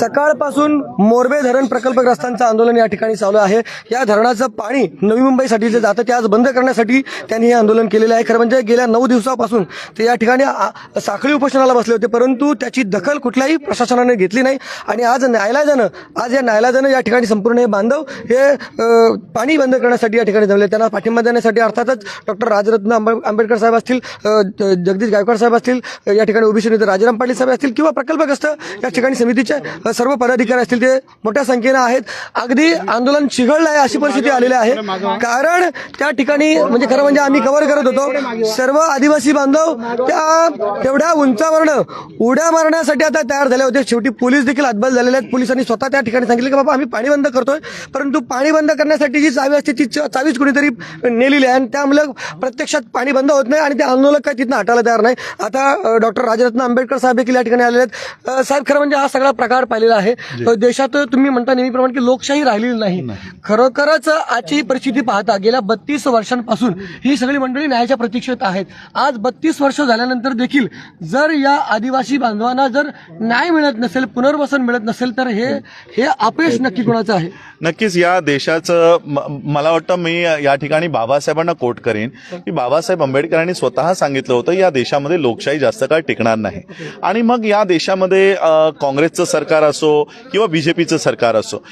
सकाळपासून मोरबे धरण प्रकल्पग्रस्तांचं आंदोलन या ठिकाणी चालू आहे. या धरणाचं पाणी नवी मुंबईसाठी जे जातं ते आज बंद करण्यासाठी त्यांनी हे आंदोलन केलेलं आहे. खरं म्हणजे गेल्या नऊ दिवसापासून ते या ठिकाणी आ- साखळी उपोषणाला बसले होते परंतु त्याची दखल कुठल्याही प्रशासनाने घेतली नाही. आणि आज न्यायालयानं आज या न्यायालयानं या ठिकाणी संपूर्ण हे बांधव हे पाणी बंद करण्यासाठी या ठिकाणी जमले. त्यांना पाठिंबा देण्यासाठी अर्थातच डॉक्टर राजरत्न आंबे- आंबेडकर साहेब असतील जगदीश गायकवाड साहेब असतील या ठिकाणी ओबीसी नेते राजाराम पाटील साहेब असतील किंवा प्रकल्पग्रस्त या ठिकाणी समितीचे सर्व पदाधिकारी असतील ते मोठ्या संख्येनं आहेत. अगदी आंदोलन चिघळलं आहे अशी परिस्थिती आलेली आहे. कारण त्या ठिकाणी म्हणजे खरं म्हणजे आम्ही कव्हर करत होतो. सर्व आदिवासी बांधव त्या तेवढ्या उंचावरनं उड्या मारण्यासाठी आता तयार झाले होते. शेवटी पोलीस देखील हातबल झालेले आहेत. पोलिसांनी स्वतः त्या ठिकाणी सांगितलं की बाबा आम्ही पाणी बंद करतोय. परंतु पाणी बंद करण्यासाठी जी चावी असते ती चावीच कुणीतरी नेलेली आहे. आणि त्यामुळे प्रत्यक्षात पाणी बंद होत नाही आणि ते आंदोलक काय तिथं हटायला तयार नाही. आता डॉक्टर राजरत्न आंबेडकर साहेब देखील या ठिकाणी आलेले आहेत. साहेब खरं म्हणजे हा सगळा प्रकार पाहिलेला आहे. देशात तुम्ही म्हणता नेहमीप्रमाणे की लोकशाही राहिलेली नाही. खरोखरच आजची ही परिस्थिती पाहता गेल्या बत्तीस वर्षांपासून ही सगळी मंडळी न्यायाच्या प्रतीक्षेत आहेत. आज बत्तीस वर्ष झाल्यानंतर देखील जर या आदिवासी बांधवांना जर न्याय मिळत नसेल पुनर्वसन मिळत नसेल तर हे हे अपयश नक्की कोणाचं आहे? नक्कीच या देशाचं मला वाटतं मी या ठिकाणी बाबासाहेबांना कोट करेन. की बाबासाहेब आंबेडकरांनी स्वतः सांगितलं होतं या देशामध्ये लोकशाही जास्त काळ टिकणार नाही. आणि मग या देशामध्ये काँग्रेसचं सरकार असो किंवा बीजेपीचं सरकार असो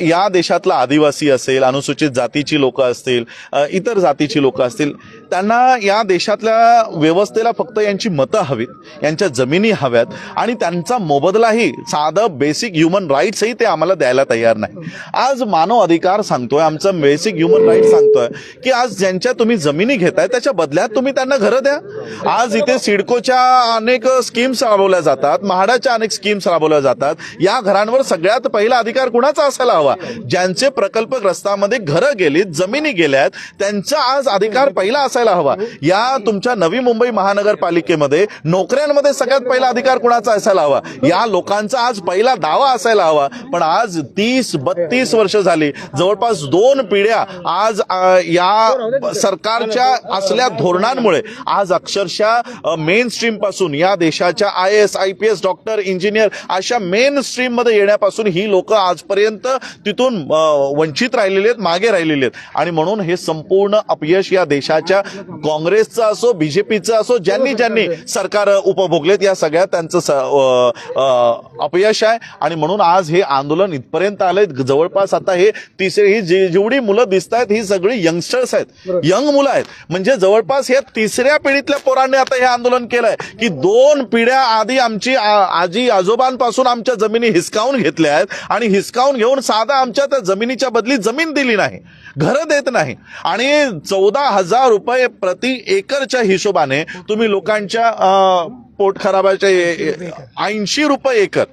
या देशातला आदिवासी असेल अनुसूचित जातीची लोकं असतील इतर जातीची लोक असतील त्यांना या देशातल्या व्यवस्थेला फक्त यांची मतं हवीत यांच्या जमिनी हव्यात आणि त्यांचा मोबदलाही साधं बेसिक ह्युमन राईट्सही ते आम्हाला द्यायला तयार नाही. आज मानव अधिकार सांगतोय आमचं बेसिक ह्युमन राईट सांगतोय की आज ज्यांच्या तुम्ही जमिनी घेताय त्याच्या बदल्यात तुम्ही त्यांना घरं द्या. आज इथे सिडकोच्या अनेक स्कीम्स राबवल्या जातात म्हाडाच्या अनेक स्कीम्स राबवल्या जातात. या घरांवर सगळ्यात पहिला अधिकार कुणाचा असायला हवा? ज्यांचे प्रकल्पग्रस्तामध्ये घरं गेलीत जमिनी गेल्यात त्यांचा आज अधिकार पहिला असा असायला हवा. या तुमच्या नवी मुंबई महानगरपालिकेमध्ये नोकऱ्यांमध्ये सगळ्यात पहिला अधिकार कुणाचा असायला हवा? या लोकांचा आज पहिला दावा असायला हवा. पण आज तीस बत्तीस वर्ष झाली. जवळपास दोन पिढ्या आज या सरकारच्या असल्या धोरणांमुळे आज अक्षरशः मेन स्ट्रीमपासून या देशाच्या I S I P S doctor engineer अशा मेन स्ट्रीममध्ये येण्यापासून ही लोक आजपर्यंत तिथून वंचित राहिलेली आहेत मागे राहिलेली आहेत. आणि म्हणून हे संपूर्ण अपयश या देशाच्या काँग्रेसचं असो बीजेपीचं असो ज्यांनी ज्यांनी सरकार उपभोगलेत या सगळ्या त्यांचं अपयश आहे. आणि म्हणून आज हे आंदोलन इथपर्यंत आलंय. जवळपास आता हे तिसरे ही जेवढी मुलं दिसत आहेत ही सगळी यंगस्टर्स आहेत. यंग मुलं आहेत. म्हणजे जवळपास या तिसऱ्या पिढीतल्या पोरांनी आता हे आंदोलन केलंय. की दोन पिढ्या आधी आमची आजी आजोबांपासून आमच्या जमिनी हिसकावून घेतल्या आहेत. आणि हिसकावून घेऊन साधा आमच्या त्या जमिनीच्या बदली जमीन दिली नाही. घरं देत नाही. आणि चौदा हजार रुपये प्रति एकरच्या हिशोबाने तुम्ही लोकांच्या पोट खराबाच्या ऐंशी रुपये एकर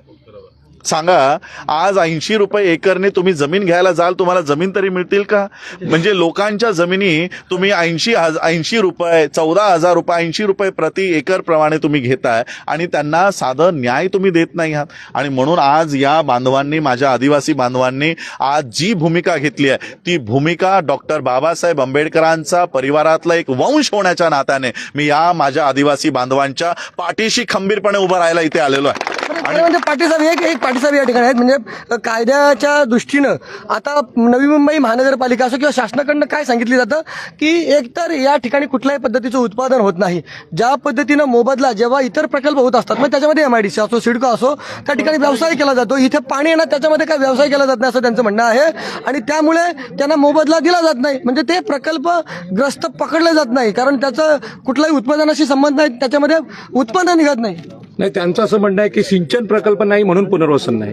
सांगा आज ऐंशी रुपये एकरने तुम्ही जमीन घ्यायला जाल तुम्हाला जमीन तरी मिळतील का? म्हणजे लोकांच्या जमिनी तुम्ही ऐंशी ऐंशी रुपये चौदा हजार रुपये ऐंशी रुपये प्रति एकर प्रमाणे तुम्ही घेताय आणि त्यांना साधं न्याय तुम्ही देत नाही आहात. आणि म्हणून आज या बांधवांनी माझ्या आदिवासी बांधवांनी आज जी भूमिका घेतली आहे ती भूमिका डॉक्टर बाबासाहेब आंबेडकरांचा परिवारातला एक वंश होण्याच्या नात्याने मी या माझ्या आदिवासी बांधवांच्या पाठीशी खंबीरपणे उभं राहायला इथे आलेलो आहे. खरं म्हणजे पाटील साहेब एक एक पाटील साहेब या ठिकाणी आहेत. म्हणजे कायद्याच्या दृष्टीनं आता नवी मुंबई महानगरपालिका असो किंवा शासनाकडनं काय सांगितलं जातं की एकतर या ठिकाणी कुठल्याही पद्धतीचं उत्पादन होत नाही. ज्या पद्धतीनं मोबदला जेव्हा इतर प्रकल्प होत असतात मग त्याच्यामध्ये एमआयडीसी असो सिडको असो त्या ठिकाणी व्यवसाय केला जातो. इथे पाणी आहे ना त्याच्यामध्ये काय व्यवसाय केला जात नाही असं त्यांचं म्हणणं आहे. आणि त्यामुळे त्यांना मोबदला दिला जात नाही. म्हणजे ते प्रकल्पग्रस्त पकडले जात नाही. कारण त्याचं कुठलाही उत्पादनाशी संबंध नाही त्याच्यामध्ये उत्पन्न निघत नाही. नाही त्यांचं असं म्हणणं आहे की सिंचन प्रकल्प नाही म्हणून पुनर्वसन नाही.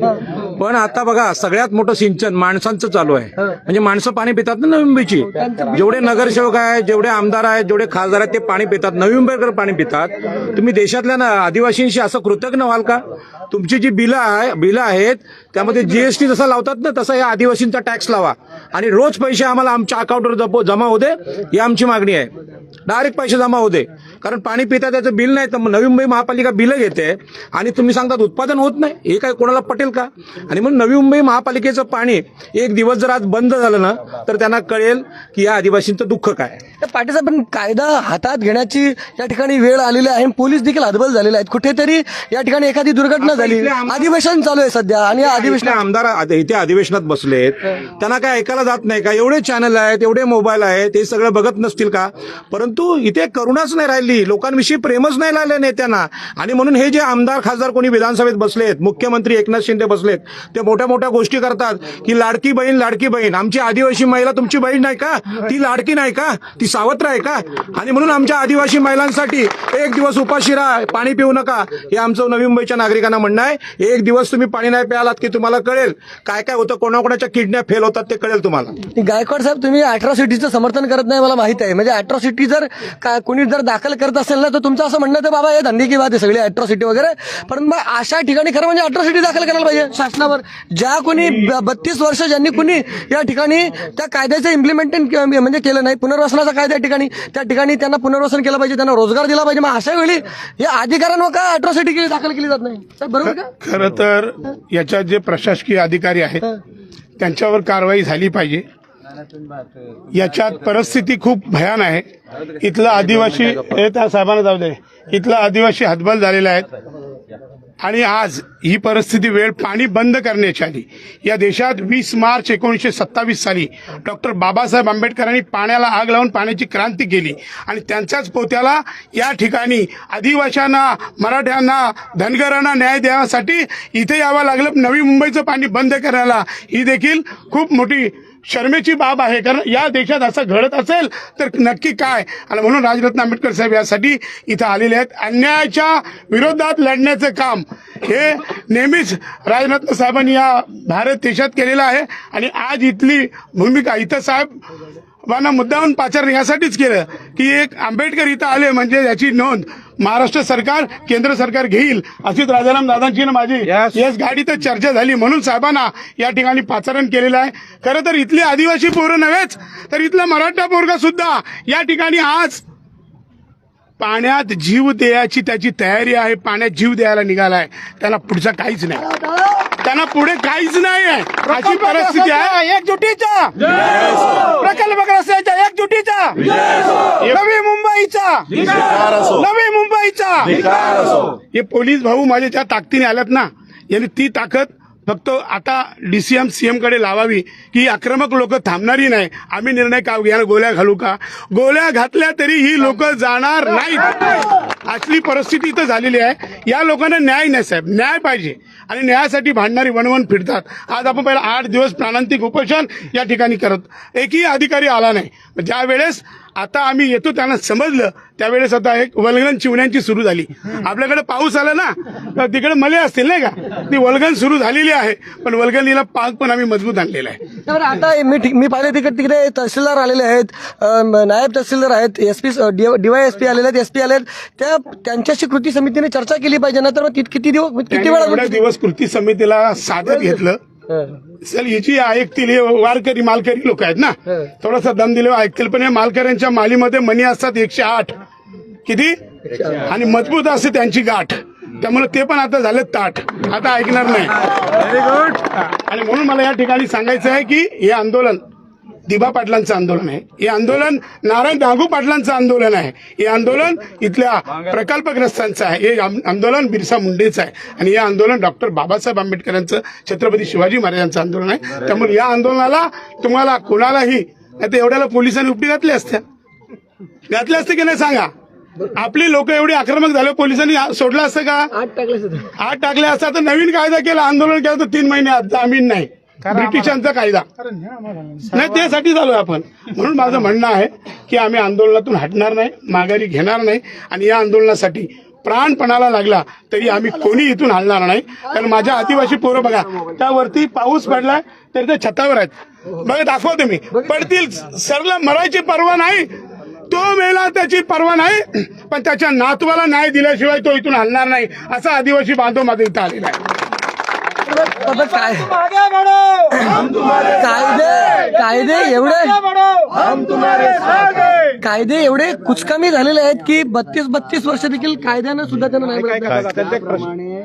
पण आता बघा सगळ्यात मोठं सिंचन माणसांचं चालू आहे. म्हणजे माणसं पाणी पितात ना नवी मुंबईची. जेवढे नगरसेवक आहेत जेवढे आमदार आहेत जेवढे खासदार आहेत ते पाणी पितात. नवी मुंबईकर पाणी पितात. तुम्ही देशातल्या ना आदिवासींशी असं कृतज्ञ व्हाल का? तुमची जी बिलं आहे बिलं आहेत त्यामध्ये जीएसटी जसा लावतात ना तसा या आदिवासींचा टॅक्स लावा. आणि रोज पैसे आम्हाला आमच्या अकाउंटवर जमा होऊ दे ही आमची मागणी आहे. डायरेक्ट पैसे जमा होऊ दे. कारण पाणी पिता त्याचं बिल नाही तर नवी मुंबई महापालिका बिलं घेते. आणि तुम्ही सांगता म्हणतात उत्पादन होत नाही. हे काय कोणाला पटेल का? आणि मग नवी मुंबई महापालिकेचं पाणी एक दिवस जर आज बंद झालं ना तर त्यांना कळेल की या आदिवासींचं दुःख काय. तर पाटील साहेब पण कायदा हातात घेण्याची या ठिकाणी वेळ आलेली आहे पोलीस देखील हतबल झालेले आहेत. कुठेतरी या ठिकाणी एखादी दुर्घटना झाली. अधिवेशन चालू आहे सध्या आणि अधिवेशन आमदार इथे अधिवेशनात बसलेत. त्यांना काय ऐकायला जात नाही का? एवढे चॅनल आहेत एवढे मोबाईल आहेत ते सगळं बघत नसतील का? परंतु इथे करुणाच नाही राहिली. लोकांविषयी प्रेमच नाही राहिले नेत्यांना. आणि म्हणून हे जे आमदार खासदार कोणी विधानसभेत बसलेत मुख्यमंत्री एकनाथ शिंदे बसलेत ते मोठ्या मोठ्या गोष्टी करतात की लाडकी बहीण लाडकी बहीण. आमची आदिवासी महिला तुमची बहीण नाही का? ती लाडकी नाही का? ती सावत्र आहे का? आणि म्हणून आमच्या आदिवासी महिलांसाठी एक दिवस उपाशी राहा पाणी पिऊ नका. हे आमचं नवी मुंबईच्या नागरिकांना म्हणणं आहे. एक दिवस तुम्ही पाणी नाही प्यालात की तुम्हाला कळेल काय काय होतं कोणाकोणाच्या किडनॅप फेल होतात ते कळेल तुम्हाला. गायकवाड साहेब तुम्ही अॅट्रॉसिटीचं समर्थन करत नाही मला माहीत आहे. म्हणजे अॅट्रॉसिटी जर का कोणी जर दाखल करत असेल ना तर तुमचं असं म्हणणं तर बाबा हे धंदे की बात आहे सगळी अॅट्रॉसिटी वगैरे. पण मग अशा ठिकाणी खरं म्हणजे अॅट्रॉसिटी दाखल करायला पाहिजे शासनावर. ज्या कोणी बत्तीस वर्ष ज्यांनी कुणी या ठिकाणी त्या कायद्याचं इम्प्लिमेंटेन म्हणजे केलं नाही पुनर्वसनाचा कायदा या ठिकाणी त्या ठिकाणी त्यांना पुनर्वसन केलं पाहिजे त्यांना रोजगार दिला पाहिजे. मग अशा वेळी या अधिकाऱ्यांवर का अॅट्रॉसिटी दाखल केली जात नाही? बरोबर का? खरं तर याच्यात जे प्रशासकीय अधिकारी आहेत त्यांच्यावर कारवाई झाली पाहिजे. याच्यात परिस्थिती खूप भयान आहे. इथलं आदिवासी हे त्या साहेबांना जाऊ दे. इथलं आदिवासी हतबल झालेले आहेत आणि आज ही परिस्थिती वेळ पाणी बंद करण्याची आली या देशात वीस मार्च एकोणीसशे सत्तावीस साली डॉक्टर बाबासाहेब आंबेडकरांनी पाण्याला आग लावून पाण्याची क्रांती केली. आणि त्यांच्याच पोत्याला या ठिकाणी आदिवाशांना मराठ्यांना धनगरांना न्याय देण्यासाठी इथे यावं लागलं. नवी मुंबईचं पाणी बंद करायला ही देखील खूप मोठी शर्मेची बाब आहे. कारण या देशात असं घडत असेल तर नक्की काय? आणि म्हणून राजरत्न आंबेडकर साहेब यासाठी इथं आलेले आहेत. अन्यायाच्या विरोधात लढण्याचं काम हे नेहमीच राजरत्न साहेबांनी या भारत देशात केलेलं आहे. आणि आज इथली भूमिका इथं साहेब वाना मुद्दाहून पाचार यासाठीच केलं की एक आंबेडकर इथं आले म्हणजे याची नोंद. महाराष्ट्र सरकार केंद्र सरकार घेईल. अशीच राजाराम दादांची ना माझी. Yes. यस गाडीतच चर्चा झाली. म्हणून साहेबांना या ठिकाणी पाचारण केलेलं आहे. खरं तर इथली आदिवासी पोरं नव्हेच तर इथला मराठा पोरगा सुद्धा या ठिकाणी आज पाण्यात जीव द्यायची त्याची तयारी आहे. पाण्यात जीव द्यायला निघालाय. त्याला पुढचं काहीच नाही. त्यांना पुढे काहीच नाही आहे. अशी परिस्थिती आहे. एकजुटीचा. प्रकल्पग्रस्ताच्या एकजुटीचा. नवी मुंबईचा. नवी मुंबईचा. हे पोलीस भाऊ माझे ज्या ताकदीने आल्यात ना. यांनी ती ताकद फक्त आता डीसीएम सीएमकडे लावावी की आक्रमक लोक थांबणारी नाही. आम्ही निर्णय का घ्या गोळ्या घालू का? गोळ्या घातल्या तरी ही लोक जाणार नाहीत. असली परिस्थिती इथं झालेली आहे. या लोकांना न्याय नाही साहेब. न्याय पाहिजे. आणि न्यायासाठी भांडणारी वणवण फिरतात. आज आपण पहिला आठ दिवस प्राणांतिक उपोषण या ठिकाणी करत एकही अधिकारी आला नाही. ज्या वेळेस आता आम्ही येतो त्यांना समजलं. त्यावेळेस आता एक वल्गन चिवण्यांची सुरू झाली. आपल्याकडे पाऊस आला ना तर तिकडे मले असतील नाही का? ती वल्गन सुरू झालेली आहे. पण वल्गनीला पाक पण आम्ही मजबूत आणलेला आहे. आता मी मी पाहिले तिकडे तिकडे तहसीलदार आलेले आहेत नायब तहसीलदार आहेत एसपी डीवाय एस पी आलेले आहेत एसपी आले आहेत त्या त्यांच्याशी कृती समितीने चर्चा केली पाहिजे ना तर कित- दिवस किती वेळा दिवस कृती समितीला साधत घेतलं. सर याची ऐकतील हे वारकरी मालकरी लोक आहेत ना? थोडासा दम दिले ऐकतील पण या मालकऱ्यांच्या मालीमध्ये मनी असतात एकशे आठ. किती? आणि मजबूत असते त्यांची गाठ. त्यामुळे ते पण आता झाले ताठ. आता ऐकणार नाही. व्हेरी गुड आणि म्हणून मला या ठिकाणी सांगायचं आहे की हे आंदोलन दिबा पाटलांचं आंदोलन आहे. हे आंदोलन नारायण डागू पाटलांचं आंदोलन आहे. हे आंदोलन इथल्या प्रकल्पग्रस्तांचं आहे. हे आंदोलन बिरसा मुंडेचं आहे. आणि हे आंदोलन डॉक्टर बाबासाहेब आंबेडकरांचं छत्रपती शिवाजी महाराजांचं आंदोलन आहे. त्यामुळे या आंदोलनाला तुम्हाला कोणालाही नाही तर एवढ्याला पोलिसांनी उपटी घातली असत्या. घातल्या असते की नाही सांगा? आपली लोक एवढी आक्रमक झाले पोलिसांनी सोडलं असतं का? आठ टाकले सुद्धा आठ टाकले असता तर नवीन कायदा केला आंदोलन केलं तर तीन महिने जामीन नाही. ब्रिटिशांचा कायदा. नाही त्यासाठी झालोय आपण. म्हणून माझं म्हणणं आहे की आम्ही आंदोलनातून हटणार नाही माघारी घेणार नाही आणि या आंदोलनासाठी प्राणपणाला लागला तरी आम्ही कोणी इथून हलणार नाही. कारण माझ्या आदिवासी पोरं बघा त्यावरती पाऊस पडलाय तर ते छतावर आहेत. बघा दाखवा तुम्ही. पडतील. सरला मरायची परवा नाही. तो मेला त्याची परवा नाही. पण त्याच्या नातवाला न्याय दिल्याशिवाय तो इथून हलणार नाही. असा आदिवासी बांधव माझा इथं आलेला आहे. आता काय? कायदे कायदे एवढे? कायदे एवढे कुचकामी झालेले आहेत की बत्तीस बत्तीस वर्ष देखील कायद्यानं सुद्धा त्यांना नाही मिळत. त्याचप्रमाणे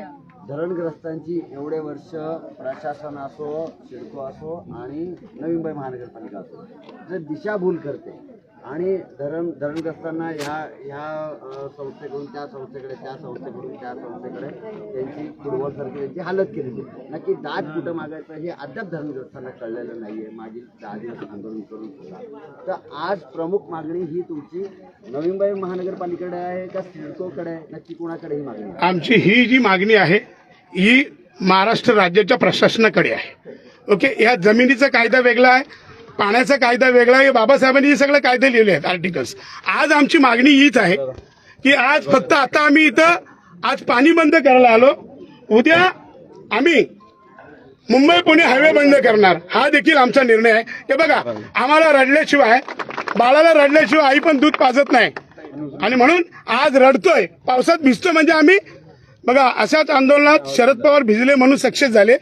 धरणग्रस्तांची एवढे वर्ष प्रशासन असो सिडको असो आणि नवी मुंबई महानगरपालिका असो जर दिशाभूल करते आणि धरण धरणग्रस्तांना ह्या ह्या संस्थेकडून त्या संस्थेकडे त्या संस्थेकडून त्या संस्थेकडे त्यांची पूर्वसारखी त्यांची हालत केलेली नक्की दाद कुठं मागायचं हे अद्याप धरणग्रस्तांना कळलेलं नाही आहे मागील दहा दिवस आंदोलन करून सुद्धा. तर आज प्रमुख मागणी ही तुमची नवी मुंबई महानगरपालिकेकडे आहे का सिडकोकडे आहे? नक्की कोणाकडे ही मागणी आमची ही जी मागणी आहे ही महाराष्ट्र राज्याच्या प्रशासनाकडे आहे. ओके या जमिनीचा कायदा वेगळा आहे पाण्याचा कायदा वेगळा आहे. बाबासाहेबांनी हे सगळे कायदे लिहिले आहेत आर्टिकल्स आज आमची मागणी हीच आहे की आज फक्त आता आम्ही इथं आज पाणी बंद करायला आलो. उद्या आम्ही मुंबई पुणे हायवे बंद करणार. हा देखील आमचा निर्णय आहे. हे बघा आम्हाला रडल्याशिवाय बाळाला रडल्याशिवाय आई पण दूध पाजत नाही. आणि म्हणून आज रडतोय. पावसात भिजतोय म्हणजे आम्ही बघा अशाच आंदोलनात शरद पवार भिजले म्हणून सक्सेस झाले.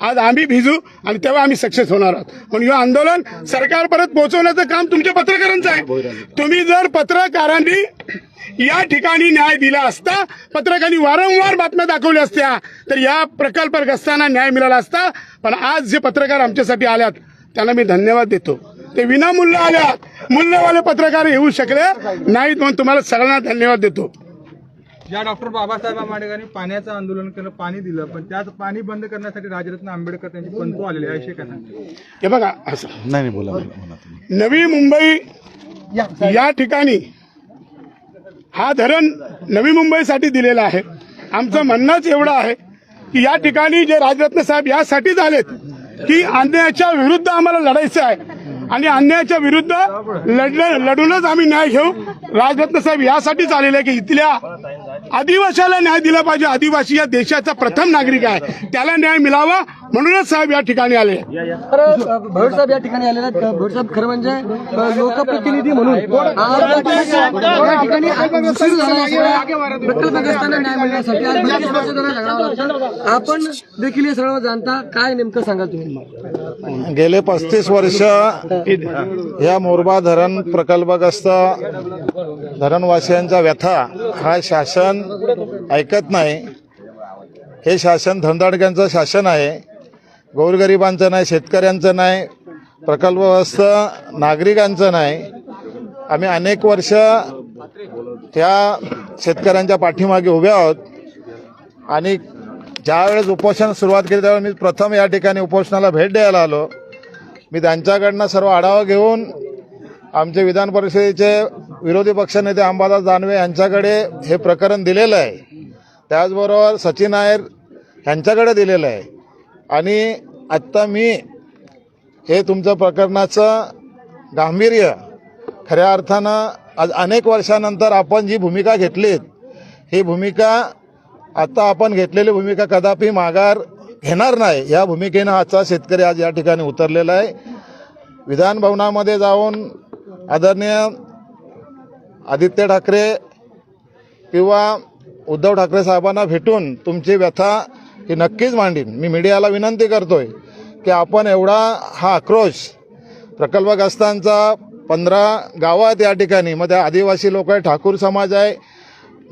आज आम्ही भिजू आणि तेव्हा आम्ही सक्सेस होणार आहोत. पण हे आंदोलन सरकार परत पोहोचवण्याचं काम तुमच्या पत्रकारांचं आहे. तुम्ही जर पत्रकारांनी या ठिकाणी न्याय दिला असता पत्रकारांनी वारंवार बातम्या दाखवल्या असत्या तर या प्रकल्पग्रस्तांना न्याय मिळाला असता पण आज जे पत्रकार आमच्यासाठी आल्यात त्यांना मी धन्यवाद देतो. ते विनामूल्य आल्यात. मूल्यवाले पत्रकार येऊ शकले नाहीत म्हणून तुम्हाला सगळ्यांना धन्यवाद देतो. ज्या डॉक्टर बाबासाहेब आंबेडकरांनी पाण्याचं आंदोलन केलं पाणी दिलं पण त्याच पाणी बंद करण्यासाठी राजरत्न आंबेडकर त्यांचे पंतू आलेले आहे हे बघा असं. नाही नाही बोला बोला बोला तुम्ही. नवी मुंबई या ठिकाणी हा धरण नवी मुंबईसाठी दिलेला आहे. आमचं म्हणणंच एवढं आहे की या ठिकाणी जे राजरत्न साहेब यासाठीच आलेत की अन्यायाच्या विरुद्ध आम्हाला लढायचं आहे. आणि अन्यायाच्या विरुद्ध लढलं लढूनच आम्ही न्याय घेऊ. राजरत्न साहेब यासाठीच आलेले आहे की इथल्या आदिवासाला न्याय दिला पाहिजे. आदिवासी या देशाचा प्रथम नागरिक आहे. त्याला न्याय मिळावा. म्हणूनच साहेब या ठिकाणी आले. भट साहेब या ठिकाणी अ, भट साहेब खरं म्हणजे लोकप्रतिनिधी म्हणून. आज या ठिकाणी- उशीर झाला न्याय मिळण्यासाठी आपण देखील हे सर्व जाणता. काय नेमकं सांगाल तुम्ही? गेले पस्तीस वर्ष या मोरबा धरण प्रकल्पग्रस्त धरणवासियांचा व्यथा हा शासन ऐकत नाही. हे शासन धंदाडक्यांचं शासन आहे. गोरगरिबांचं नाही शेतकऱ्यांचं नाही प्रकल्पग्रस्त नागरिकांचं नाही. आम्ही अनेक वर्ष त्या शेतकऱ्यांच्या पाठीमागे उभे आहोत. आणि ज्यावेळेस उपोषण सुरुवात केली त्यावेळेस मी प्रथम या ठिकाणी उपोषणाला भेट द्यायला आलो. मी त्यांच्याकडनं सर्व आढावा घेऊन आमचे विधान परिषदेचे विरोधी पक्षनेते अंबादास दानवे यांच्याकडे हे प्रकरण दिलेलं आहे. त्याचबरोबर सचिन नायर यांच्याकडे दिलेलं आहे. आणि आत्ता मी हे तुमचं प्रकरणाचं गांभीर्य खऱ्या अर्थानं आज अनेक वर्षानंतर आपण जी भूमिका घेतलीत ही भूमिका आता आपण घेतलेली भूमिका कदापि माघार घेणार नाही. या भूमिकेनं आजचा शेतकरी आज या ठिकाणी उतरलेला आहे. विधान भवनामध्ये जाऊन आदरणीय आदित्य ठाकरे किंवा उद्धव ठाकरे साहेबांना भेटून तुमची व्यथा ही नक्कीच मांडीन. मी मीडियाला विनंती करतोय की आपण एवढा हा आक्रोश प्रकल्पग्रस्तांचा पंधरा गावं आहेत या ठिकाणी मध्ये आदिवासी लोक आहे ठाकूर समाज आहे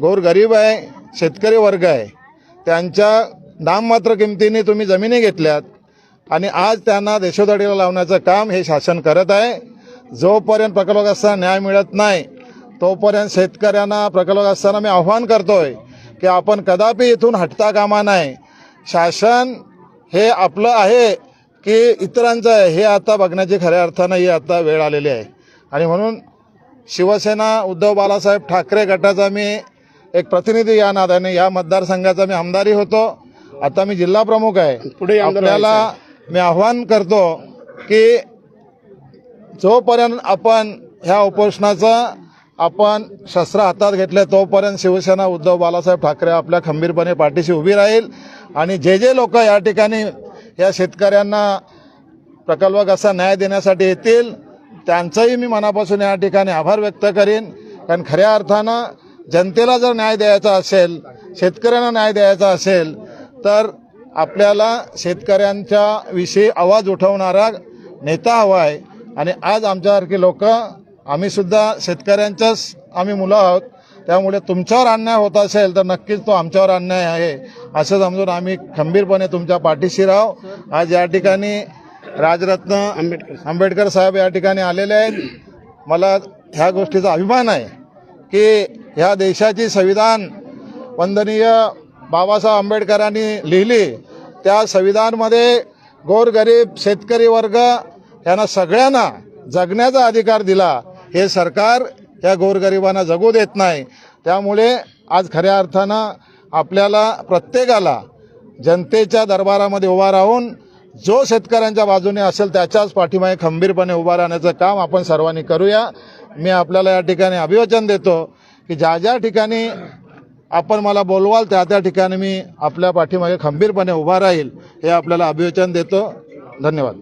गोरगरीब आहे शेतकरी वर्ग आहे त्यांच्या नाममात्र किमतीने तुम्ही जमिनी घेतल्यात आणि आज त्यांना देशोधडीला लावण्याचं काम हे शासन करत आहे. जोपर्यंत प्रकल्पग्रस्तांना न्याय मिळत नाही तोपर्यंत शेतकऱ्यांना प्रकल्पग्रस्तांना मी आव्हान करतोय की आपण कदापि इथून हटता कामा नाही शासन हे आपलं आहे की इतरांचं आहे हे आता बघण्याची खऱ्या अर्थानं ही आता वेळ आलेली आहे. आणि म्हणून शिवसेना उद्धव बाळासाहेब ठाकरे गटाचा मी एक प्रतिनिधी या नात्याने या मतदारसंघाचा मी आमदारी होतो. आता मी जिल्हा प्रमुख आहे. पुढे आपल्याला मी आव्हान करतो की जोपर्यंत आपण ह्या उपोषणाचं आपण शस्त्र हातात घेतले तोपर्यंत शिवसेना उद्धव बालासाहेब ठाकरे आपल्या खंबीरपणे पाठीशी उभी राहील. आणि जे जे लोक या ठिकाणी या शेतकऱ्यांना प्रकल्प कसा न्याय देण्यासाठी येतील त्यांचंही मी मनापासून या ठिकाणी आभार व्यक्त करीन. कारण खऱ्या अर्थानं जनतेला जर न्याय द्यायचा असेल शेतकऱ्यांना न्याय द्यायचा असेल तर आपल्याला शेतकऱ्यांच्या विषयी आवाज उठवणारा नेता हवा आहे. आणि आज आमच्यासारखी लोकं आम्ही सुद्धा शेतकऱ्यांच्याच आम्ही मुलं आहोत. त्यामुळे तुमच्यावर अन्याय होत असेल तर नक्कीच तो आमच्यावर अन्याय आहे. असं समजून आम्ही खंबीरपणे तुमच्या पाठीशी राहू. आज या ठिकाणी राजरत्न आंबेडकर. आंबेडकर साहेब या ठिकाणी आलेले आहेत. मला ह्या गोष्टीचा अभिमान आहे की ह्या देशाची संविधान वंदनीय बाबासाहेब आंबेडकरांनी लिहिली. त्या संविधानमध्ये गोरगरीब शेतकरी वर्ग यांना सगळ्यांना जगण्याचा अधिकार दिला. हे सरकार या गोरगरिबांना जगू देत नाही. त्यामुळे आज खऱ्या अर्थानं आपल्याला प्रत्येकाला जनतेच्या दरबारामध्ये उभा राहून जो शेतकऱ्यांच्या बाजूने असेल त्याच्याच पाठीमागे खंबीरपणे उभा राहण्याचं काम आपण सर्वांनी करूया. मी आपल्याला या ठिकाणी अभिवचन देतो की ज्या ज्या ठिकाणी आपण मला बोलवाल त्या त्या ठिकाणी मी आपल्या पाठीमागे खंबीरपणे उभा राहील हे आपल्याला अभिवचन देतो. धन्यवाद.